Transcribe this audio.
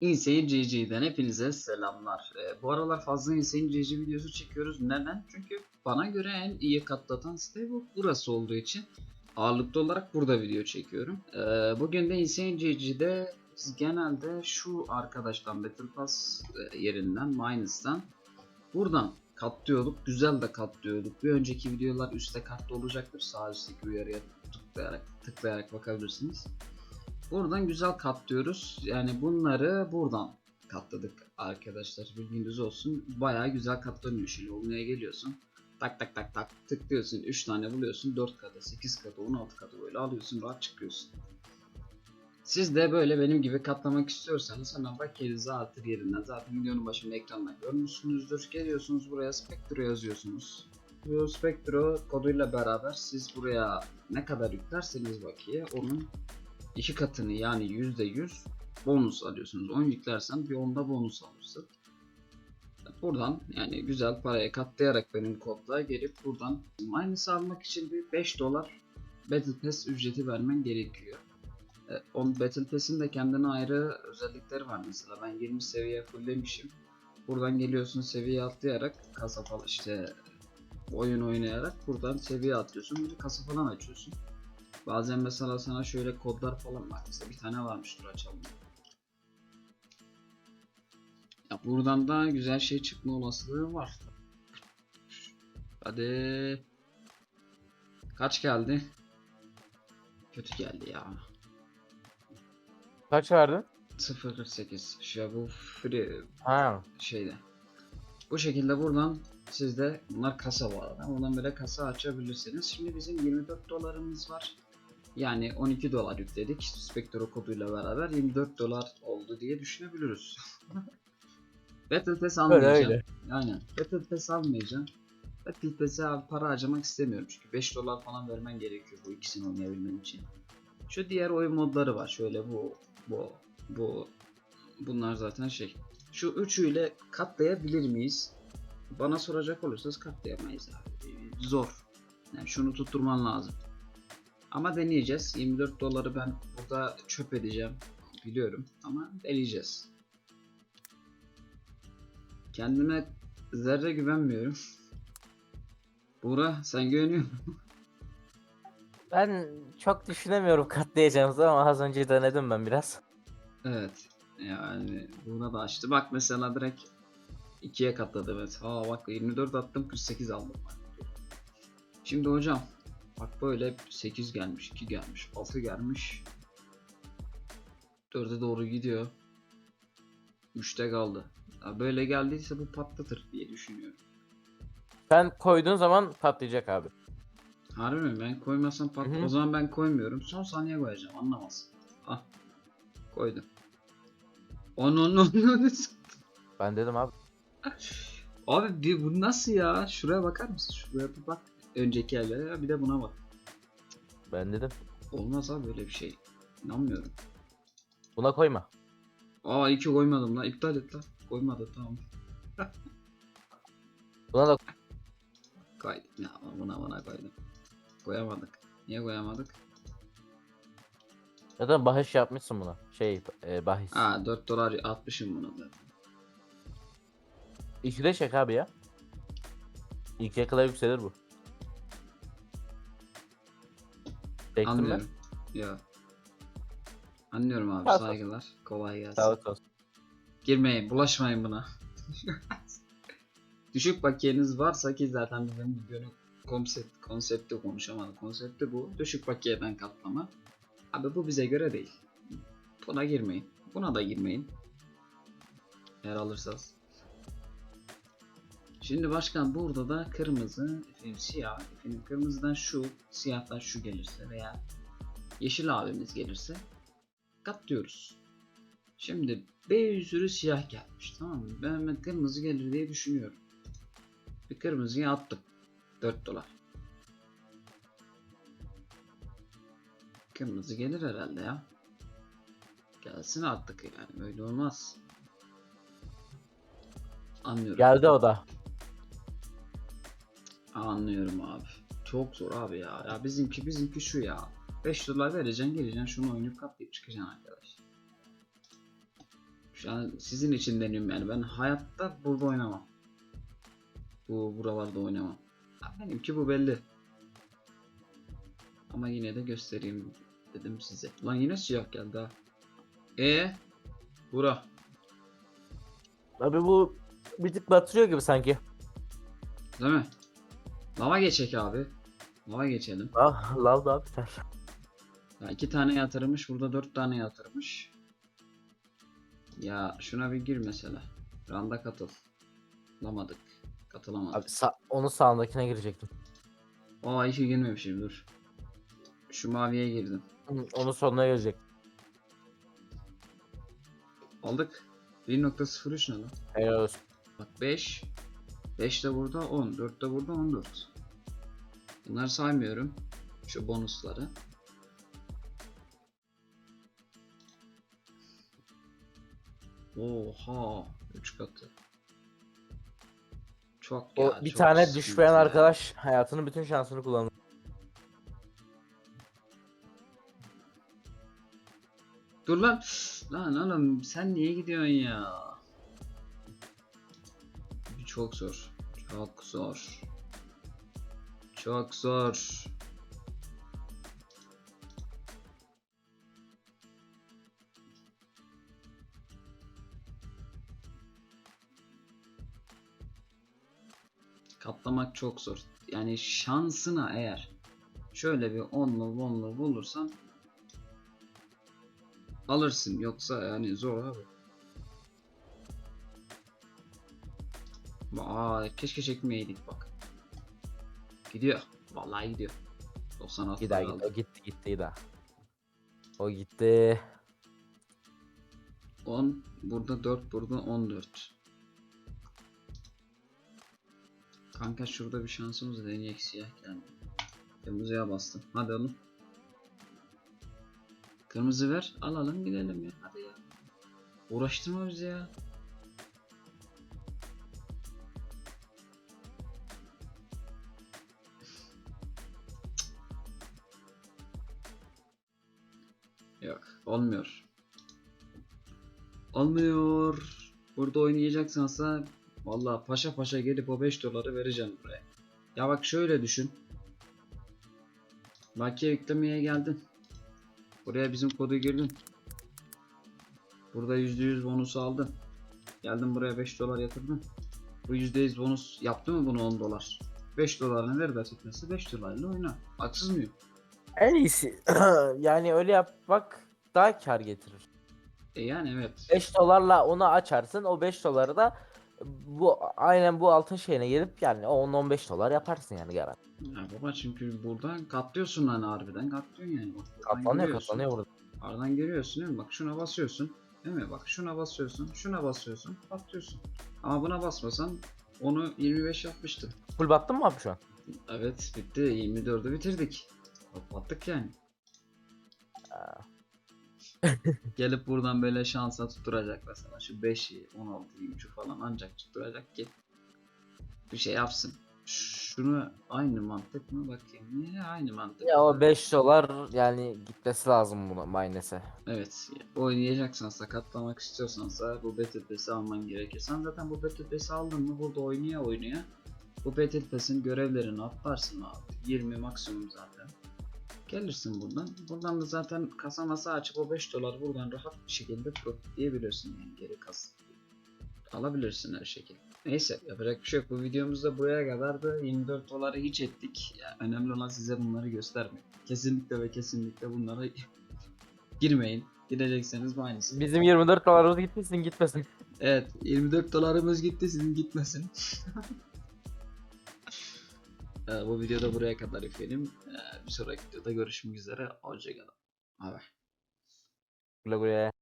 Insane GG'den hepinize selamlar. Ee, bu aralar fazla Insane GG videosu çekiyoruz. Neden? Çünkü bana göre en iyi katlatan site bu burası olduğu için ağırlıklı olarak burada video çekiyorum. Ee, bugün de Insane GG'de biz genelde şu arkadaştan Battle Pass e, yerinden Minus'tan buradan katlıyorduk. Güzel de katlıyorduk. Bir önceki videolar üstte katlı olacaktır. Sağ üstteki uyarıya tıklayarak, tıklayarak bakabilirsiniz. Buradan güzel katlıyoruz. Yani bunları buradan katladık arkadaşlar. Bilginiz olsun. Bayağı güzel katlanıyor. Şöyle olmaya geliyorsun. Tak tak tak tak tıklıyorsun. 3 tane buluyorsun. 4 katı, 8 katı, 16 katı böyle alıyorsun. Rahat çıkıyorsun. Siz de böyle benim gibi katlamak istiyorsanız hemen bak elinize artır yerinden. Zaten videonun başında ekranda görmüşsünüzdür. Geliyorsunuz buraya Spectro yazıyorsunuz. Bu Spectro koduyla beraber siz buraya ne kadar yüklerseniz bakiye onun iki katını yani %100 bonus alıyorsunuz. 10 yüklersen bir onda bonus alırsın. Buradan yani güzel paraya katlayarak benim kodla gelip buradan aynısı almak için bir 5 dolar Battle Pass ücreti vermen gerekiyor. E, On Battle Pass'in de kendine ayrı özellikleri var mesela. Ben 20 seviye fulllemişim. Buradan geliyorsun seviye atlayarak kasa işte oyun oynayarak buradan seviye atlıyorsun. Bir kasa falan açıyorsun. Bazen mesela sana şöyle kodlar falan var. Mesela bir tane varmış dur açalım. Ya buradan da güzel şey çıkma olasılığı var. Hadi. Kaç geldi? Kötü geldi ya. Kaç verdin? 0.48. Şu bu free Ha. şeyde. Bu şekilde buradan sizde bunlar kasa var. Oradan böyle kasa açabilirsiniz. Şimdi bizim 24 dolarımız var. Yani 12 dolar yükledik. Spectro koduyla beraber 24 dolar oldu diye düşünebiliriz. Battle Pass Öyle almayacağım. öyle. Aynen. Battle Pass almayacağım. Battle Pass'e para harcamak istemiyorum çünkü 5 dolar falan vermen gerekiyor bu ikisini oynayabilmen için. Şu diğer oyun modları var. Şöyle bu, bu, bu. Bunlar zaten şey. Şu üçüyle katlayabilir miyiz? Bana soracak olursanız katlayamayız abi. Zor. Yani şunu tutturman lazım. Ama deneyeceğiz. 24 doları ben burada çöp edeceğim. Biliyorum ama deneyeceğiz. Kendime zerre güvenmiyorum. Buğra sen güveniyor musun? Ben çok düşünemiyorum katlayacağımızı ama az önce denedim ben biraz. Evet. Yani buna da açtı. Bak mesela direkt ikiye katladı evet. Ha bak 24 attım 48 aldım. Şimdi hocam bak böyle 8 gelmiş, 2 gelmiş, 6 gelmiş. 4'e doğru gidiyor. 3'te kaldı. Ya böyle geldiyse bu patlatır diye düşünüyorum. Sen koyduğun zaman patlayacak abi. Harbi mi? Ben koymazsam pat. Hı hı. O zaman ben koymuyorum. Son saniye koyacağım. Anlamaz. Ah. Koydum. Onu onu onu. Ben dedim abi. Abi bir bu nasıl ya? Şuraya bakar mısın? Şuraya bir bak. Önceki yerlere bir de buna bak. Ben dedim. Olmaz abi böyle bir şey. İnanmıyorum. Buna koyma. Aa iki koymadım lan. İptal et lan. Koymadı tamam. Buna da Kaydık. Ya buna buna koydum. Koyamadık. Niye koyamadık? zaten bahis yapmışsın buna. Şey e, bahis. Aa 4 dolar atmışım bunu zaten. İki de çek abi ya. İkiye kadar yükselir bu. Çektin mi? Anlıyorum. Ya. Anlıyorum abi. Sağ. Saygılar. Kolay gelsin. Sağlık olsun. Girmeyin, bulaşmayın buna. Düşük bakiyeniz varsa ki zaten bizim videonun konsept, konsepti konuşamadım. Konsepti bu. Düşük bakiyeden katlama. Abi bu bize göre değil. Buna girmeyin. Buna da girmeyin. Eğer alırsanız. Şimdi başkan burada da kırmızı, efendim siyah, efendim kırmızıdan şu, siyahtan şu gelirse veya yeşil abimiz gelirse katlıyoruz. Şimdi bir sürü siyah gelmiş tamam mı? Ben hemen kırmızı gelir diye düşünüyorum. Bir kırmızıyı attım. 4 dolar. Kırmızı gelir herhalde ya. Gelsin attık yani öyle olmaz. Anlıyorum. Geldi o da. Anlıyorum abi. Çok zor abi ya. Ya bizimki bizimki şu ya. 5 dolar vereceksin geleceksin şunu oynayıp kaplayıp çıkacaksın arkadaş. Şu an sizin için deniyorum yani. Ben hayatta burada oynamam. Bu buralarda oynamam. Benimki bu belli. Ama yine de göstereyim dedim size. Lan yine siyah geldi ha. E Bura. Abi bu bir tık batırıyor gibi sanki. Değil mi? Lava geçek abi. Lava geçelim. Ah lav daha biter. Ya iki tane yatırmış. Burada dört tane yatırmış. Ya şuna bir gir mesela. Randa katıl. Lamadık. Katılamadık. Abi sa- onun sağındakine girecektim. Aa işe girmemişim dur. Şu maviye girdim. Hı, Onun sonuna girecek. Aldık. 1.03 ne lan? Helal olsun. Bak 5. 5 de burada 10. 4 de burada 14. Bunları saymıyorum. Şu bonusları. Oha. 3 katı. Çok O ya, bir çok tane düşmeyen ya. arkadaş hayatının bütün şansını kullandı. Dur lan. Lan oğlum sen niye gidiyorsun ya? Çok zor. Çok zor. Çok zor. Katlamak çok zor. Yani şansına eğer şöyle bir onlu onlu bulursan alırsın yoksa yani zor abi. Aa keşke çekmeyeydik bak. Gidiyor. Vallahi gidiyor. 96 Gider gitti. O gitti gitti gider. O gitti. 10 burada 4 burada 14. Kanka şurada bir şansımız deneyek siyah geldi. Kırmızıya bastım. Hadi oğlum. Kırmızı ver. Alalım gidelim ya. Hadi ya. Uğraştırma bizi ya. Yok. Olmuyor. Olmuyor. Burada oynayacaksansa Vallahi paşa paşa gelip o 5 doları vereceğim buraya. Ya bak şöyle düşün. Bakiye yüklemeye geldin. Buraya bizim kodu girdin. Burada %100 bonus aldın. Geldin buraya 5 dolar yatırdın. Bu %100 bonus yaptı mı bunu 10 dolar? 5 dolarını ver basitmesi 5 dolarla oyna. Haksız mıyım? En iyisi yani öyle yapmak daha kar getirir. E yani evet. 5 dolarla onu açarsın. O 5 doları da bu aynen bu altın şeyine gelip yani o 10-15 dolar yaparsın yani garanti. Ya baba çünkü buradan katlıyorsun lan harbiden katlıyorsun yani. Bak, Katlanıyor katlanıyor burada. Aradan görüyorsun değil mi? Bak şuna basıyorsun. Değil mi? Bak şuna basıyorsun. Şuna basıyorsun. Patlıyorsun. Ama buna basmasan onu 25 yapmıştın. Full battın mı abi şu an? Evet bitti. 24'ü bitirdik. Patlattık yani. Gelip buradan böyle şansa tutturacak mesela. Şu 5'i, 16'yı, 3'ü falan ancak tutturacak ki bir şey yapsın. Şunu aynı mantık mı bakayım? Niye aynı mantık? Ya o 5 dolar yani gitmesi lazım buna Mines'e. Evet. Oynayacaksan sakatlamak istiyorsansa bu Battle Pass'i alman gerekir. Sen zaten bu Battle Pass'i aldın mı burada oynaya oynaya bu Battle Pass'in görevlerini atlarsın abi. 20 maksimum zaten. Gelirsin buradan. Buradan da zaten kasa masa açıp o 5 dolar buradan rahat bir şekilde profitleyebilirsin yani geri kas. Alabilirsin her şekilde. Neyse yapacak bir şey yok. Bu videomuz da buraya kadardı. 24 doları hiç ettik. Ya, önemli olan size bunları göstermek. Kesinlikle ve kesinlikle bunlara girmeyin. Gidecekseniz bu aynısı. Bizim 24 dolarımız gitmesin gitmesin. Evet 24 dolarımız gitti sizin gitmesin. Ee, bu videoda buraya kadar efendim. Ee, bir sonraki videoda görüşmek üzere. Hoşçakalın. Bay. Güle güle.